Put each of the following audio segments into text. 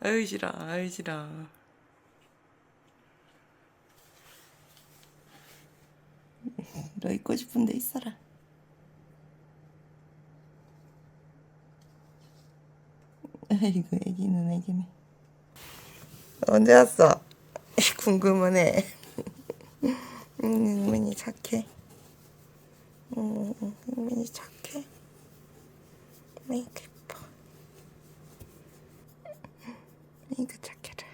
아유 싫어 아유 싫어 너 있고 싶은데 있어라. 아이고 애기는 애기네. 언제 왔어? 궁금하네. 음, 흥민이 착해. 음, 흥민이 착해. 메이크 예 뻐 메이크 착해라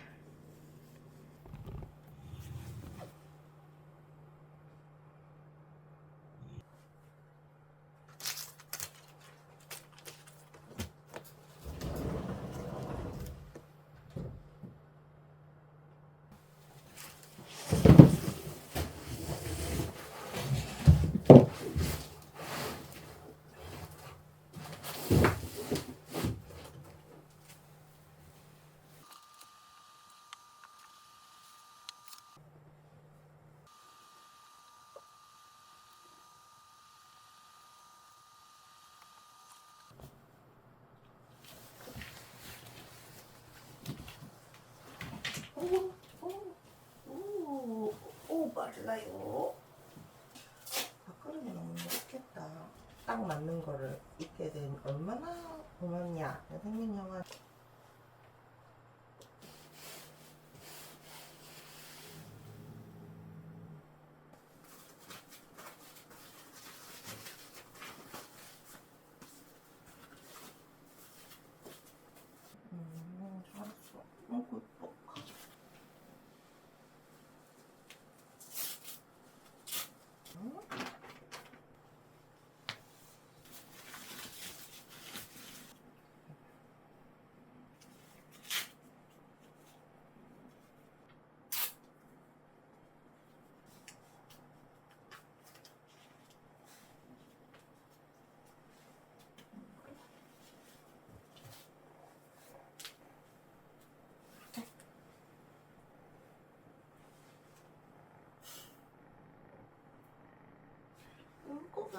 오, 오, 오, 오, 빨라요. 밥그릇이 너무 무겁겠다. 딱 맞는 거를 입게 된 얼마나 고맙냐. 생민 형아. 음, 잘했어. 너무 예뻐.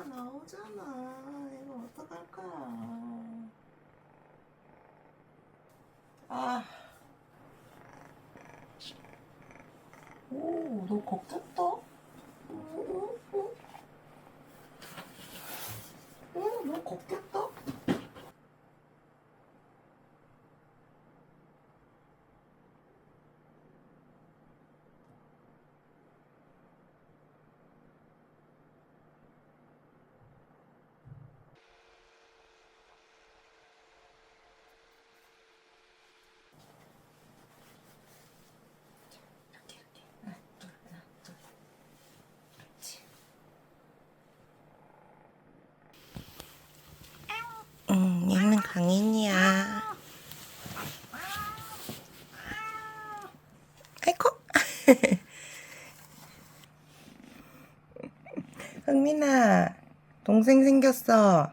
나오잖아. 이거 어떡할 거야. 아. 오, 너 겁졌다? 오, 오, 오. 오, 너 겁겠다? 이렇게, 이렇게. 하나, 둘, 하나, 둘. 그렇지. 응, 얘는 강인이야. 아이고. 흥민아, 동생 생겼어.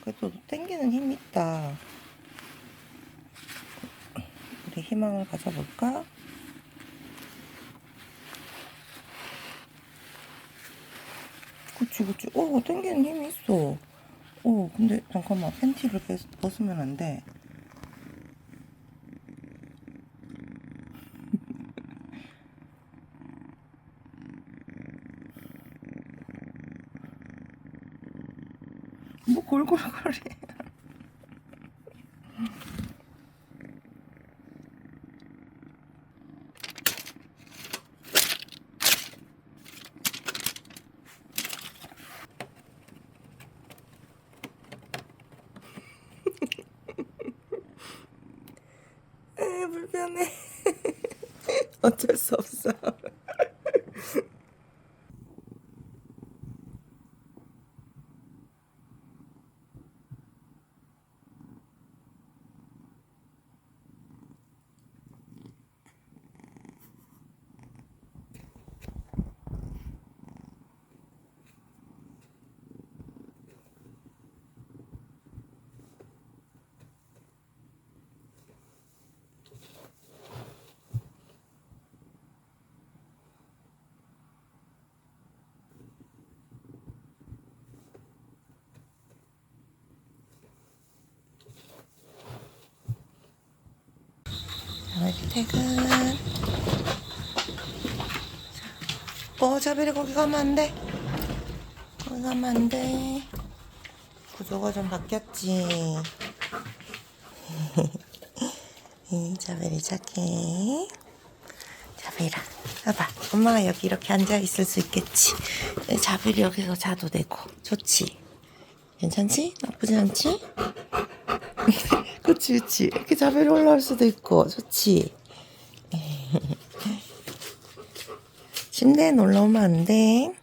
그래도 땡기는 힘 있다. 우리 희망을 가져볼까? 그치, 그치. 어, 땡기는 힘이 있어. 어, 근데 잠깐만. 팬티를 벗, 벗으면 안 돼. 뭐 골골거리. 어쩔 수 없어. 자벨이 퇴근. 어, 자벨이 거기 가면 안 돼. 거기 가면 안 돼. 구조가 좀 바뀌었지. 이 자벨이 착해. 자벨아, 봐봐. 엄마가 여기 이렇게 앉아 있을 수 있겠지. 자벨이 여기서 자도 되고. 좋지? 괜찮지? 나쁘지 않지? 그치, 그치. 이렇게 자벨이 올라올 수도 있고. 좋지? 침대에 놀러 오면 안 돼.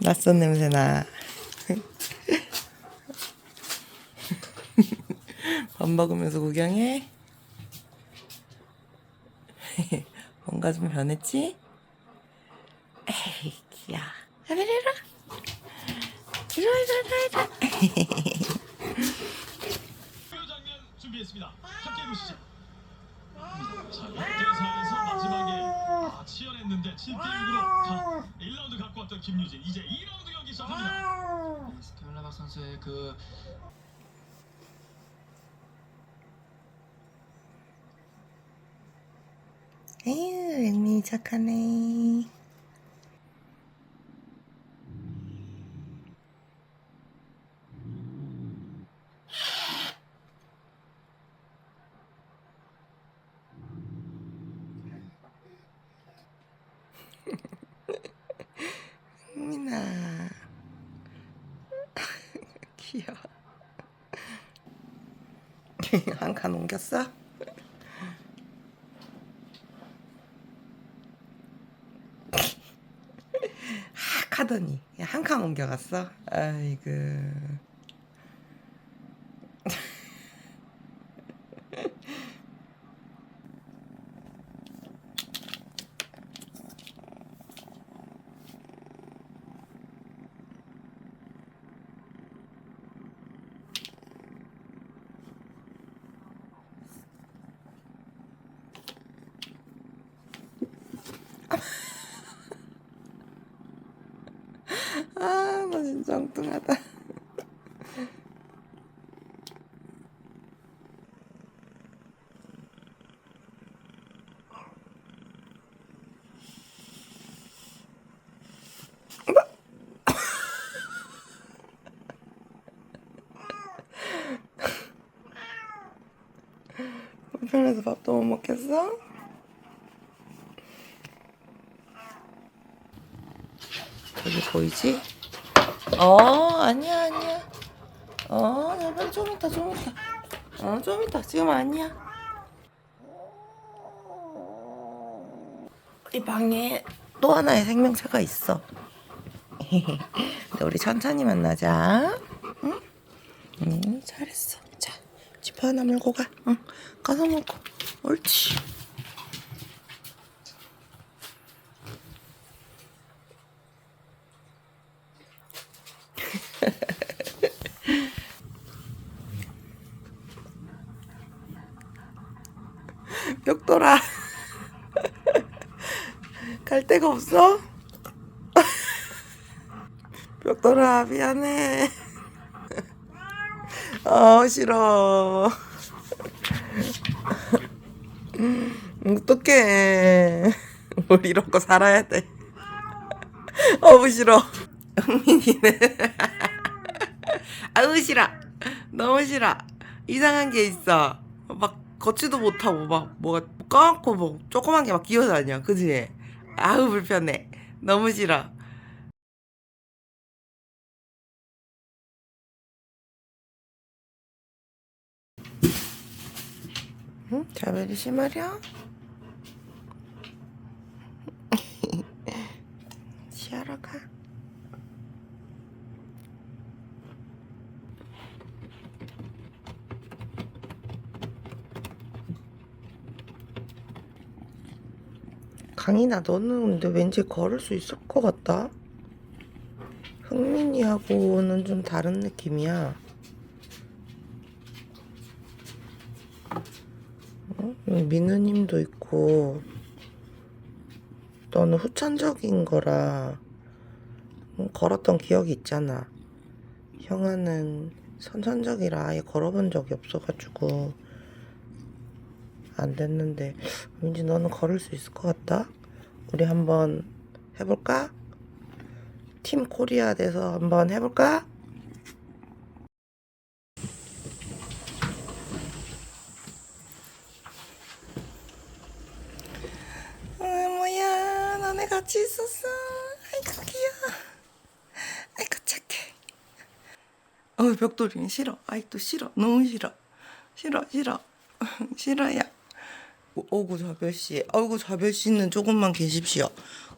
낯선 냄새 나. 밥 먹으면서 구경해? 뭔가 좀 변했지? 에이, 귀야. 와. 이리 와, 이리 와, 이리 와. 그 장면 준비했습니다. 함께 보시죠. 자, 6대4에서 마지막에 아, 치열했는데 7대 6으로 1라운드 갖고 왔던 김유진. 이제 2라운드 경기 시작합니다. 네, 스켈라가 선수의 그 에휴, 랭미 착하네. 민아. 귀여워. 한 칸 옮겼어? 하더니 한 칸 옮겨갔어. 아이고. 아, 나 진짜 엉뚱하다. 불편해서 밥도 못 먹겠어? 저기 보이지? 어, 아니야, 아니야. 어, 제발 좀 이따, 좀 이따. 어, 좀 이따. 지금 아니야. 우리 방에 또 하나의 생명체가 있어. 우리 천천히 만나자. 응? 응, 잘했어. 자, 지퍼 하나 물고 가. 응, 가서 먹고. 옳지. 벽돌아. 갈 데가 없어? 벽돌아, 미안해. 어, 싫어. 어떡해. 우리 거 살아야 돼. 어우, 싫어. 흥민이는. 아우, 싫어. 너무 싫어. 이상한 게 있어. 막 걷지도 못하고 막 뭐가 까맣고 뭐 조그만 게 막 기어다녀. 그지? 아우 불편해. 너무 싫어. 응? 자벨이 심하려? 쉬하러 가. 강인아, 너는 근데 왠지 걸을 수 있을 것 같다. 흥민이하고는 좀 다른 느낌이야. 어? 민우님도 있고, 너는 후천적인 거라 응, 걸었던 기억이 있잖아. 형아는 선천적이라 아예 걸어본 적이 없어가지고 안 됐는데 왠지 너는 걸을 수 있을 것 같다. 우리 한번 해볼까? 팀 코리아 돼서 한번 해볼까? 아, 뭐야. 너네 같이 있었어. 아이고 귀여워. 아이고 착해. 어 벽돌이는 싫어. 아이고 싫어. 너무 싫어. 싫어 싫어. 싫어요 어구 자별씨 아이고 자별씨는 조금만 계십시오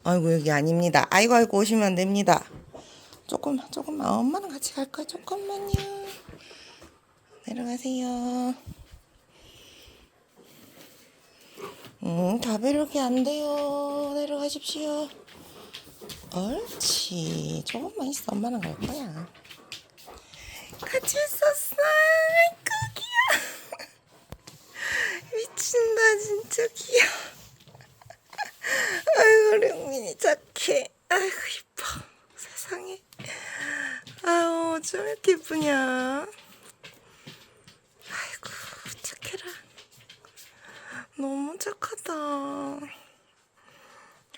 아이고 여기 아닙니다 아이고 아이고 오시면 안 됩니다 조금만 조금만 엄마랑 같이 갈 거야 조금만요 내려가세요 음, 다배력이 안 돼요. 내려가십시오. 옳지. 조금만 있어. 엄마랑 갈 거야. 같이 있었어. 아이고, 귀여워. 미친다, 진짜 귀여워. 아이고, 용민이 착해. 아이고, 이뻐. 세상에. 아유, 어쩜 이렇게 이쁘냐. 아이고, 착해라. 너무 착하다.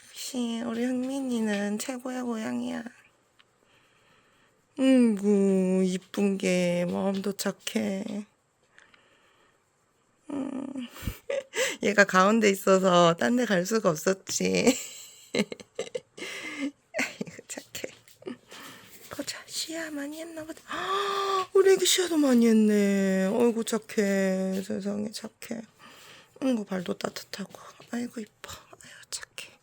역시 우리 흥민이는 최고의 고양이야. 아이고 이쁜 게 마음도 착해. 음, 얘가 가운데 있어서 딴 데 갈 수가 없었지. 아이고 착해. 보자 시야 많이 했나 보다. 헉, 우리 애기 시야도 많이 했네. 어이구 착해. 세상에 착해. 아이고 발도 따뜻하고 아이고 이뻐 아이고 착해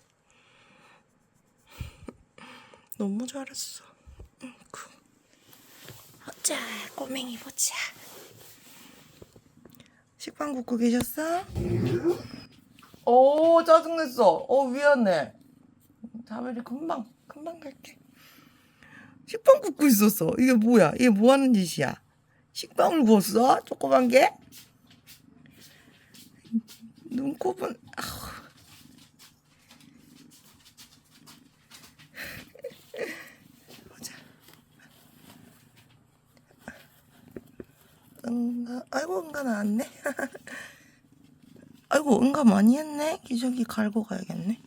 너무 잘했어 아이고 보자 꼬맹이 보자 식빵 굽고 계셨어? 오 짜증냈어 어 미안해 다음에 금방 금방 갈게 식빵 굽고 있었어 이게 뭐야 이게 뭐 하는 짓이야 식빵을 구웠어? 조그만 게? 눈곱은 아우. 응가 아이고 응가 나왔네. 아이고 응가 많이 했네. 기저귀 갈고 가야겠네.